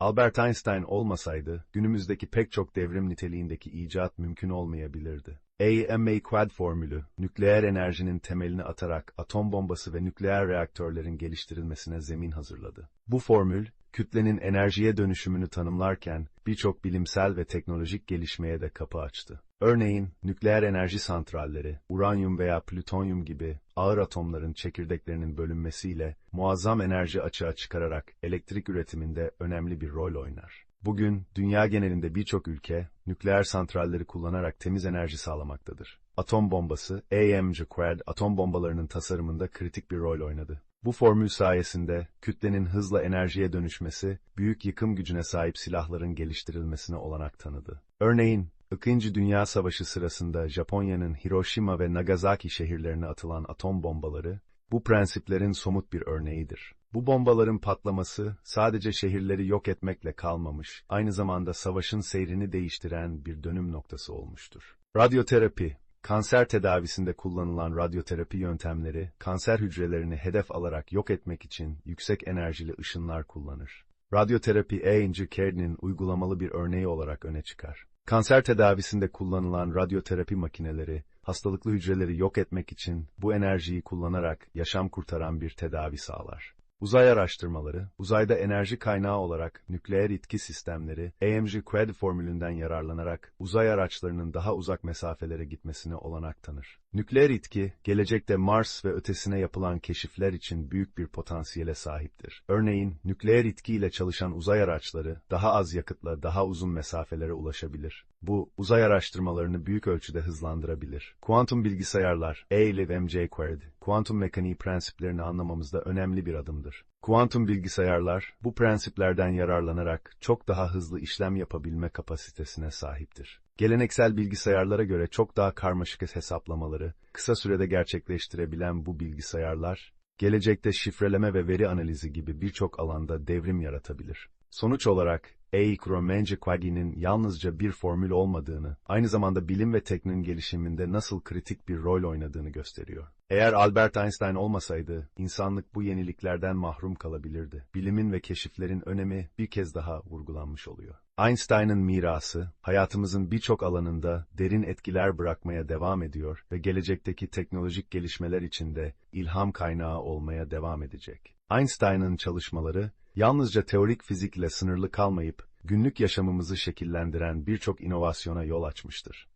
Albert Einstein olmasaydı, günümüzdeki pek çok devrim niteliğindeki icat mümkün olmayabilirdi. AMA Quad formülü, nükleer enerjinin temelini atarak atom bombası ve nükleer reaktörlerin geliştirilmesine zemin hazırladı. Bu formül, kütlenin enerjiye dönüşümünü tanımlarken birçok bilimsel ve teknolojik gelişmeye de kapı açtı. Örneğin, nükleer enerji santralleri, uranyum veya plütonyum gibi ağır atomların çekirdeklerinin bölünmesiyle muazzam enerji açığa çıkararak elektrik üretiminde önemli bir rol oynar. Bugün dünya genelinde birçok ülke nükleer santralleri kullanarak temiz enerji sağlamaktadır. Atom bombası, AMG Quad atom bombalarının tasarımında kritik bir rol oynadı. Bu formül sayesinde kütlenin hızla enerjiye dönüşmesi, büyük yıkım gücüne sahip silahların geliştirilmesine olanak tanıdı. Örneğin, İkinci Dünya Savaşı sırasında Japonya'nın Hiroşima ve Nagasaki şehirlerine atılan atom bombaları, bu prensiplerin somut bir örneğidir. Bu bombaların patlaması sadece şehirleri yok etmekle kalmamış, aynı zamanda savaşın seyrini değiştiren bir dönüm noktası olmuştur. Radyoterapi, kanser tedavisinde kullanılan radyoterapi yöntemleri, kanser hücrelerini hedef alarak yok etmek için yüksek enerjili ışınlar kullanır. Radyoterapi A. Cairn'in uygulamalı bir örneği olarak öne çıkar. Kanser tedavisinde kullanılan radyoterapi makineleri, hastalıklı hücreleri yok etmek için bu enerjiyi kullanarak yaşam kurtaran bir tedavi sağlar. Uzay araştırmaları, uzayda enerji kaynağı olarak nükleer itki sistemleri, AMG Quad formülünden yararlanarak uzay araçlarının daha uzak mesafelere gitmesine olanak tanır. Nükleer itki, gelecekte Mars ve ötesine yapılan keşifler için büyük bir potansiyele sahiptir. Örneğin, nükleer itki ile çalışan uzay araçları, daha az yakıtla daha uzun mesafelere ulaşabilir. Bu, uzay araştırmalarını büyük ölçüde hızlandırabilir. Kuantum bilgisayarlar, A-Live MJ Quad, kuantum mekaniği prensiplerini anlamamızda önemli bir adımdır. Kuantum bilgisayarlar, bu prensiplerden yararlanarak çok daha hızlı işlem yapabilme kapasitesine sahiptir. Geleneksel bilgisayarlara göre çok daha karmaşık hesaplamaları kısa sürede gerçekleştirebilen bu bilgisayarlar, gelecekte şifreleme ve veri analizi gibi birçok alanda devrim yaratabilir. Sonuç olarak, Eikro-Menjiquagi'nin yalnızca bir formül olmadığını, aynı zamanda bilim ve teknolojinin gelişiminde nasıl kritik bir rol oynadığını gösteriyor. Eğer Albert Einstein olmasaydı, insanlık bu yeniliklerden mahrum kalabilirdi. Bilimin ve keşiflerin önemi bir kez daha vurgulanmış oluyor. Einstein'ın mirası, hayatımızın birçok alanında derin etkiler bırakmaya devam ediyor ve gelecekteki teknolojik gelişmeler içinde ilham kaynağı olmaya devam edecek. Einstein'ın çalışmaları, yalnızca teorik fizikle sınırlı kalmayıp, günlük yaşamımızı şekillendiren birçok inovasyona yol açmıştır.